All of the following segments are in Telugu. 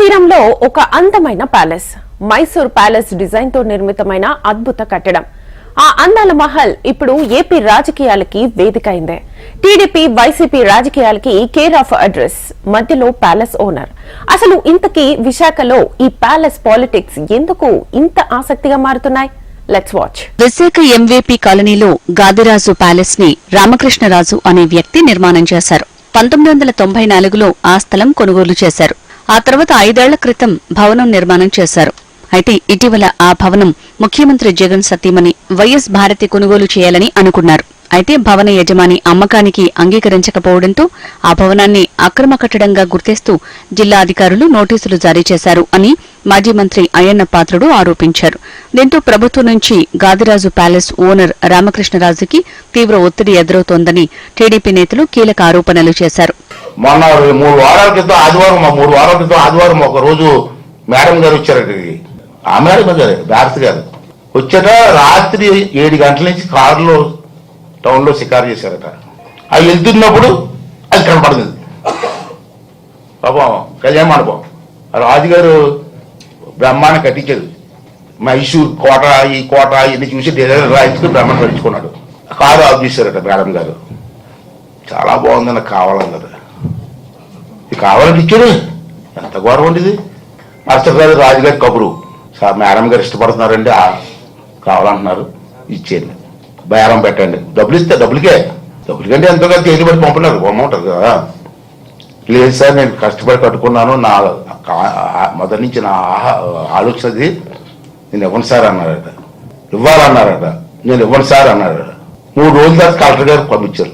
తీరంలో ఒక అందమైన ప్యాలెస్. మైసూర్ ప్యాలెస్ డిజైన్తో నిర్మితమైన అద్భుత కట్టడం. ఆ అందాల మహల్ ఇప్పుడు ఏపీ రాజకీయాలకి వేదిక అయిందే టీడీపీ వైసీపీ రాజకీయాలకి కేర్ ఆఫ్ అడ్రస్ మధ్యలో ప్యాలెస్ ఓనర్. అసలు ఇంతకీ విశాఖలో ఈ ప్యాలెస్ పాలిటిక్స్ ఎందుకు ఇంత ఆసక్తిగా మారుతున్నాయి? లెట్స్ వాచ్ విశాఖ ఎంవీపీ కాలనీలో గాదిరాజు ప్యాలెస్ని రామకృష్ణరాజు అనే వ్యక్తి నిర్మాణం చేశారు. పంతొమ్మిది వందల తొంభై నాలుగులో ఆ స్థలం కొనుగోలు చేశారు. ఆ తర్వాత ఐదేళ్ళ క్రితం భవనం నిర్మాణం చేశారు. అయితే ఇటీవల ఆ భవనం ముఖ్యమంత్రి జగన్ సతీమణి వైఎస్ భారతి కొనుగోలు చేయాలని అనుకున్నారు. అయితే భవన యజమాని అమ్మకానికి అంగీకరించకపోవడంతో ఆ భవనాన్ని అక్రమ కట్టడంగా గుర్తిస్తూ జిల్లా అధికారులు నోటీసులు జారీ చేశారు అని మాజీ మంత్రి అయ్యన్న పాత్రుడు ఆరోపించారు. దీంతో ప్రభుత్వం నుంచి గాదిరాజు ప్యాలెస్ ఓనర్ రామకృష్ణరాజుకి తీవ్ర ఒత్తిడి ఎదురవుతోందని టీడీపీ నేతలు కీలక ఆరోపణలు చేశారు. మొన్న మూడు వారాల క్రితం ఆదివారం మూడు వారాల క్రితం ఆదివారం ఒక రోజు మేడం గారు వచ్చారు ఇక్కడికి ఆ మేడం గారు భారతి గారు. వచ్చాక రాత్రి ఏడు గంటల నుంచి కారులో టౌన్లో షికారు చేశారట. అవి వెళ్తున్నప్పుడు అది కనపడింది పాపం కళ్యాణ మండపం. రాజుగారు బ్రహ్మాన్ని కట్టించాడు. మైసూర్ కోట ఈ కోట ఇవన్నీ చూసి డిజైన్ రాయించుకుని బ్రహ్మాండం కట్టించుకున్నాడు కారు ఆఫ్ చేశారట మేడం గారు. చాలా బాగుంది నాకు కావాలన్నారు. ఇది కావాలని ఇచ్చాడు. ఎంత ఘోరం ఉండేది ఇది? మాస్టర్ గారు రాజుగారి కబురు. సార్ మేడం గారు ఇష్టపడుతున్నారండి. కావాలంటున్నారు. ఇచ్చేయండి. బేరం పెట్టండి. డబ్బులు ఇస్తే డబ్బులకే. డబ్బులకంటే ఎంతో కాదు తేలి పడి పంపినారు. బొమ్మ ఉంటుంది కదా. లేదు సార్ నేను కష్టపడి కట్టుకున్నాను. నా మొదటి నుంచి నా ఆహా- ఆలోచన అది నేను ఇవ్వను సార్ అన్నారట. ఇవ్వాలన్నారట. నేను ఇవ్వను సార్ అన్నారట. మూడు రోజుల తర్వాత కలెక్టర్ గారు పంపించారు.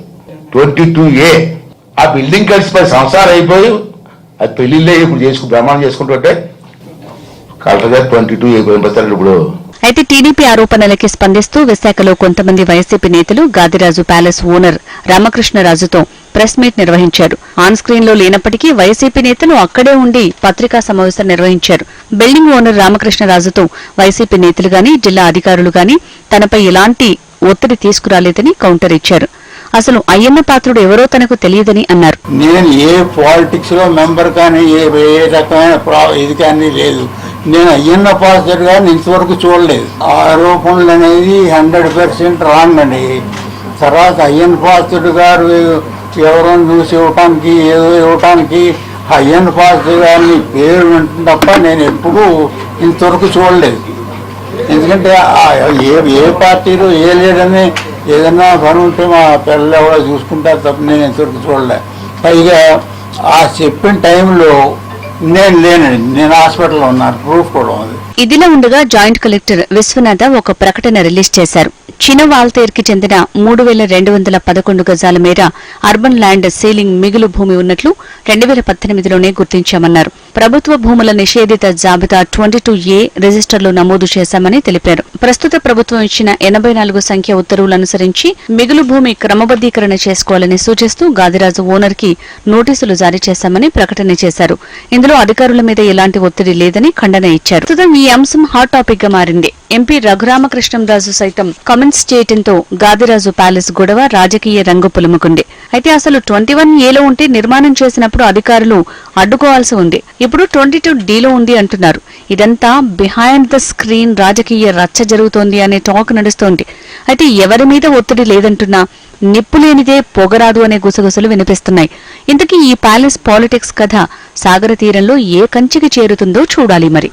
Twenty two A. ఆ బిల్డింగ్ కలిసి పది సంవత్సరాలు అయిపోయి అది పెళ్ళిళ్ళే ఇప్పుడు చేసుకు బ్రహ్మాండం చేసుకుంటుంటే కలెక్టర్ గారు ట్వంటీ టూ ఏ పంపిస్తారు ఇప్పుడు. అయితే టీడీపీ ఆరోపణలకి స్పందిస్తూ విశాఖలో కొంతమంది వైసీపీ నేతలు గాదిరాజు ప్యాలెస్ ఓనర్ రామకృష్ణరాజుతో ప్రెస్ మీట్ నిర్వహించారు. ఆన్ స్క్రీన్లో లేనప్పటికీ వైసీపీ నేతలు అక్కడే ఉండి పత్రికా సమావేశం నిర్వహించారు. బిల్డింగ్ ఓనర్ రామకృష్ణరాజుతో వైసీపీ నేతలు గాని జిల్లా అధికారులు గాని తనపై ఎలాంటి ఒత్తిడి తీసుకురాలేదని కౌంటర్ ఇచ్చారు. అసలు అయ్యన్న పాత్రుడు ఎవరో తనకు తెలియదని అన్నారు. నేను ఏ పాలిటిక్స్లో మెంబర్ కానీ ఏ ఏ రకమైన ఇది కానీ లేదు. నేను అయ్యన్న పాత్రుడుగా ఇంతవరకు చూడలేదు. ఆరోపణలు అనేది హండ్రెడ్ పర్సెంట్ రాంగ్ అండి. తర్వాత అయ్యన్ పాత్రుడు గారు ఎవరో చూసి ఇవ్వటానికి ఏదో ఇవ్వటానికి అయ్యన్ పాత్రుడు గారిని పేరు వింటుంది తప్ప నేను ఎప్పుడూ ఇంతవరకు చూడలేదు. ఎందుకంటే ఏ ఏ పార్టీలో ఏ లేడని ఏదన్నా పని ఉంటే మా పిల్లలు ఎవరో చూసుకుంటారు తప్ప నేను ఎంతవరకు చూడలే. పైగా ఆ చెప్పిన టైంలో నేను లేనండి నేను హాస్పిటల్లో ఉన్నాను. ప్రూఫ్ కూడా ఉంది. ఇదిలా ఉండగా జాయింట్ కలెక్టర్ విశ్వనాథ ఒక ప్రకటన రిలీజ్ చేశారు. చిన వాల్తేర్కి చెందిన మూడు వేల రెండు వందల పదకొండు గజాల మేర అర్బన్ ల్యాండ్ సీలింగ్ మిగులు భూమి ఉన్నట్లు రెండు వేల పద్దెనిమిదిలోనే గుర్తించామన్నారు. ప్రభుత్వ భూముల నిషేధిత జాబితా ట్వంటీ టూ ఏ రిజిస్టర్లో నమోదు చేశామని తెలిపారు. ప్రస్తుత ప్రభుత్వం ఇచ్చిన ఎనభై నాలుగు సంఖ్య ఉత్తర్వులు అనుసరించి మిగులు భూమి క్రమబద్దీకరణ చేసుకోవాలని సూచిస్తూ గాదిరాజు ఓనర్కి నోటీసులు జారీ చేశామని ప్రకటన చేశారు. ఇందులో అధికారుల మీద ఎలాంటి ఒత్తిడి లేదని ఖండన ఇచ్చారు. ప్రస్తుతం ఈ అంశం హాట్ టాపిక్గా మారింది. ఎంపీ రఘురామకృష్ణంరాజు సైతం కామెంట్స్ చేయడంతో గాదిరాజు ప్యాలెస్ గొడవ రాజకీయ రంగు పులుముకుంది. అయితే అసలు ట్వంటీ వన్ ఏలో ఉంటే నిర్మాణం చేసినప్పుడు అధికారులు అడ్డుకోవాల్సి ఉంది. ఇప్పుడు ట్వంటీ టూ డీలో ఉంది అంటున్నారు. ఇదంతా బిహైండ్ ద స్క్రీన్ రాజకీయ రచ్చ జరుగుతోంది అనే టాక్ నడుస్తోంది. అయితే ఎవరి మీద ఒత్తిడి లేదంటున్నా నిప్పు లేనిదే పొగరాదు అనే గుసగుసలు వినిపిస్తున్నాయి. ఇంతకీ ఈ ప్యాలెస్ పాలిటిక్స్ కథ సాగర తీరంలో ఏ కంచికి చేరుతుందో చూడాలి మరి.